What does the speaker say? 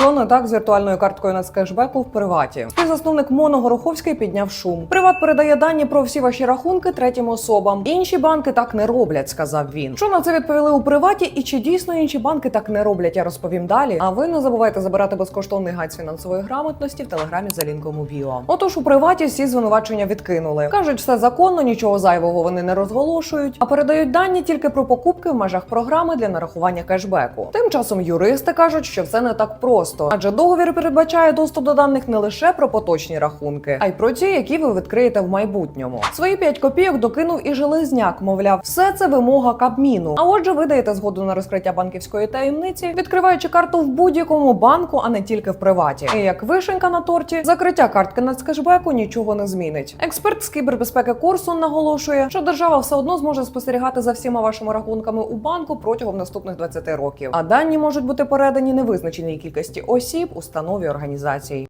Що не так з віртуальною карткою нацкешбеку в приваті? Співзасновник Моно Гороховський підняв шум. Приват передає дані про всі ваші рахунки третім особам. Інші банки так не роблять, сказав він. Що на це відповіли у приваті, і чи дійсно інші банки так не роблять? Я розповім далі. А ви не забувайте забирати безкоштовний гайд з фінансової грамотності в телеграмі за лінком у біо. Отож у приваті всі звинувачення відкинули. кажуть, все законно, нічого зайвого вони не розголошують, а передають дані тільки про покупки в межах програми для нарахування кешбеку. Тим часом юристи кажуть, що все не так просто, адже договір передбачає доступ до даних не лише про поточні рахунки, а й про ті, які ви відкриєте в майбутньому. Свої 5 копійок докинув і железняк, мовляв, все це вимога Кабміну. А отже, ви даєте згоду на розкриття банківської таємниці, відкриваючи карту в будь-якому банку, а не тільки в приваті. І як вишенька на торті, закриття картки нацкешбеку нічого не змінить. Експерт з кібербезпеки Корсун наголошує, що держава все одно зможе спостерігати за всіма вашими рахунками у банку протягом наступних 20 років. А дані можуть бути передані невизначеній кількості осіб, установ і організацій.